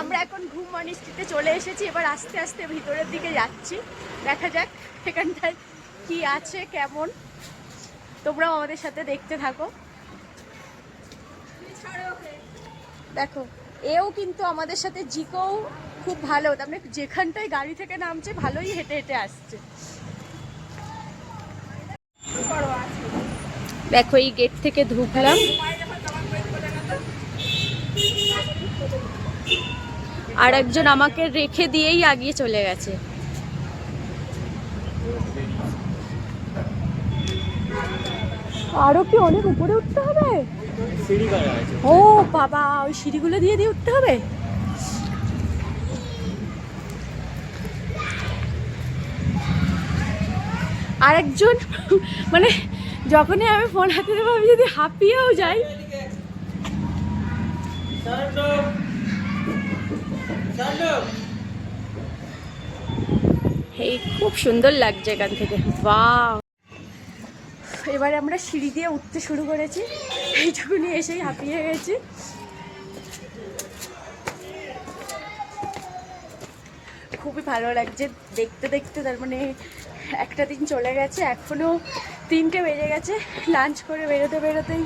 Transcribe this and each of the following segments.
আমরা এখন ঘুম মনিস্ট্রিতে চলে এসেছি, এবার আস্তে আস্তে ভিতরের দিকে যাচ্ছি। দেখা যাক সেখানটায় কি আছে, কেমন। তোমরাও আমাদের সাথে দেখতে থাকো। দেখো, এও কিন্তু আমাদের সাথে জিকোও খুব ভালো। তার মানে যেখানটায় গাড়ি থেকে নামছে, ভালোই হেঁটে হেঁটে আসছে। দেখো, এই গেট থেকে ঢুকলাম। আর একজন আমাকে রেখে দিয়েই আগিয়ে চলে গেছে। আরও কি অনেক উপরে উঠতে হবে? সিঁড়ি করা আছে ও বাবা ওই সিঁড়িগুলো দিয়ে দিয়ে উঠতে হবে? আরেকজন মানে যখনই আমি ফোন হাতে দেবো আমি যদি হাঁপিয়েও যাই। এই খুব সুন্দর লাগছে এখান থেকে। বাহ এবারে আমরা সিঁড়ি দিয়ে উঠতে শুরু করেছি। এইটুকুনি এসেই হাঁপিয়ে গেছি। খুবই ভালো লাগছে দেখতে দেখতে। তার মানে একটা দিন চলে গেছে এখনও তিনটে বেজে গেছে। লাঞ্চ করে বেরোতে বেরোতেই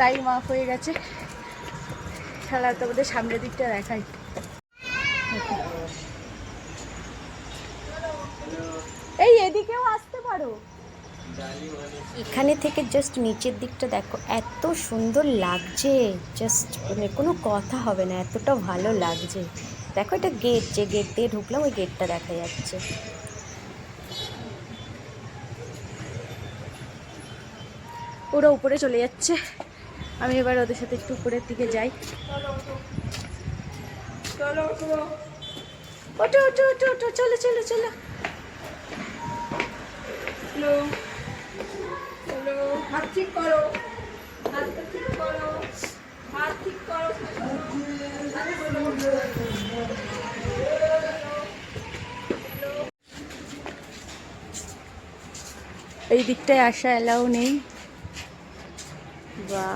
টাইম অফ হয়ে গেছে। খেলা তোমাদের সামনের দিকটা দেখাই এই এদিকেও আসতে পারো এখানে থেকে জাস্ট নিচের দিকটা দেখো, এত সুন্দর লাগছে। জাস্ট মানে কোনো কথা হবে না, এতটা ভালো লাগছে। দেখো এটা গেট যে গেট দিয়ে ঢুকলাম, ওই গেটটা দেখা যাচ্ছে। ওরা উপরে চলে যাচ্ছে। আমি এবার ওদের সাথে একটু উপরের দিকে যাই। ওটো ওটো ওটো ওটো চলো চলো চলো। ঠিক করো। এই দিকটায় আসা এলাও নেই। বা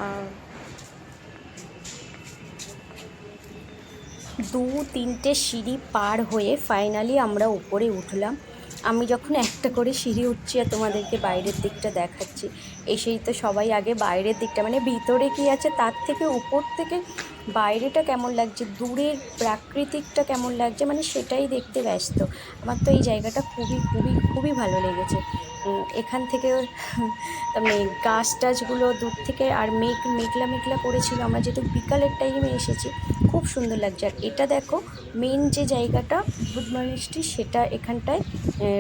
দু তিনটে সিঁড়ি পার হয়ে ফাইনালি আমরা উপরে উঠলাম। আমি যখন একটা করে সিঁড়ি উঠছি আর তোমাদেরকে বাইরের দিকটা দেখাচ্ছি, এসেই তো সবাই আগে বাইরের দিকটা মানে ভিতরে কি আছে তার থেকে উপর থেকে বাইরেটা কেমন লাগছে, দূরের প্রাকৃতিকটা কেমন লাগছে মানে সেটাই দেখতে ব্যস্ত। আমার তো এই জায়গাটা খুবই খুবই খুবই ভালো লেগেছে। এখান থেকে মানে গাছ টাছগুলো দূর থেকে আর মেঘ, মেঘলা মেঘলা করেছিল। আমরা যেহেতু বিকালের টাইমে এসেছি, খুব সুন্দর লাগছে। আর এটা দেখো মেন যে জায়গাটা বুধমানিষ্টি সেটা এখানটায়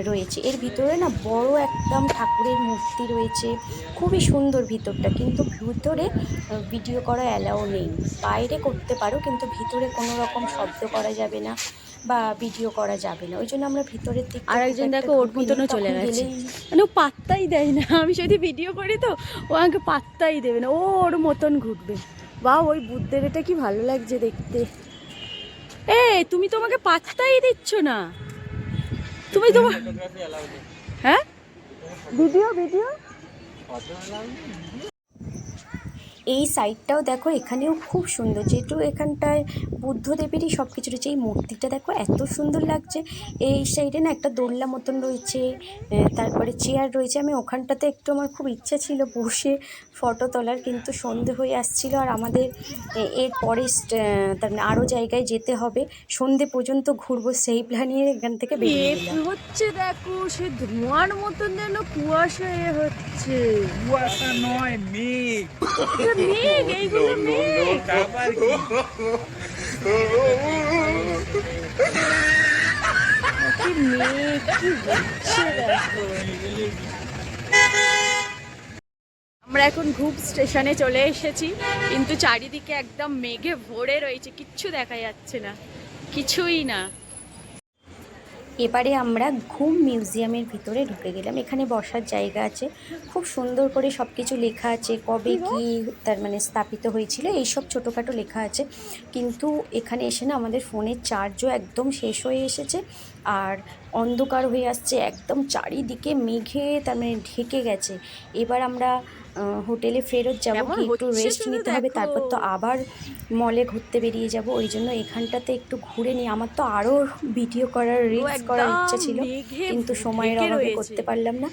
রয়েছে। এর ভিতরে না বড় একদম ঠাকুরের মূর্তি রয়েছে। খুবই সুন্দর ভিতরটা। কিন্তু ভিতরে ভিডিও করা অ্যালাও নেই। বাইরে করতে পারো, কিন্তু ভিতরে কোনো রকম শব্দ করা যাবে না। বা ভিডিও করা যাবে না। ওই জন্য আমরা ভিতরের দিক আর একজন দেখো ওর মতনও চলে গেছে। মানে ও পাত্তাই দেয় না। আমি যদি ভিডিও করি তো ও আমাকে পাত্তাই দেবে না। ও ওর মতন ঘুরবে বা ওই বুদ্ধের এটা কি ভালো লাগছে দেখতে। এ তুমি তোমাকে পাত্তাই দিচ্ছ না। তুমি তোমার হ্যাঁ? Video video? এই সাইডটাও দেখো এখানেও খুব সুন্দর। যেহেতু এখানটায় বুদ্ধদেবেরই সব কিছু রয়েছে এই মূর্তিটা দেখো এত সুন্দর লাগছে। এই সাইডে না একটা দোলনা মতন রয়েছে তারপরে চেয়ার রয়েছে। আমি ওখানটাতে একটু আমার খুব ইচ্ছা ছিল বসে ফটো তোলার কিন্তু সন্ধে হয়ে আসছিল আর আমাদের এর পরে তার মানে আরও জায়গায় যেতে হবে। সন্ধে পর্যন্ত ঘুরবো সেই প্ল্যানিয়ে এখান থেকে বেরিয়ে হচ্ছে দেখো সে ধোঁয়ার মতন যেন কুয়াশা হচ্ছে। কুয়াশা নয় মেঘ। মেঘ এইগুলো মেঘ। কি? কি মেঘ কি হচ্ছে আমরা এখন ঘুপ স্টেশনে চলে এসেছি কিন্তু চারিদিকে একদম মেঘে ভরে রয়েছে কিচ্ছু দেখা যাচ্ছে না। কিছুই না। এবারে আমরা ঘুম মিউজিয়ামের ভিতরে ঢুকে গেলাম। এখানে বসার জায়গা আছে। খুব সুন্দর করে সব কিছু লেখা আছে কবে কি তার মানে স্থাপিত হয়েছিল এইসব ছোটোখাটো লেখা আছে। কিন্তু এখানে এসে না আমাদের ফোনের চার্জও একদম শেষ হয়ে এসেছে আর অন্ধকার হয়ে আসছে একদম চারিদিকে মেঘে তার মানে ঢেকে গেছে। এবার আমরা হোটেলে ফেরত যাব কি? একটু রেস্ট নিতে হবে তারপর তো আবার মলে ঘুরতে বেরিয়ে যাব ওই জন্য এখানটাতে একটু ঘুরে নিই। আমার তো আরও ভিডিও করার রিলস করার ইচ্ছা ছিল কিন্তু সময়ের অভাবে করতে পারলাম না।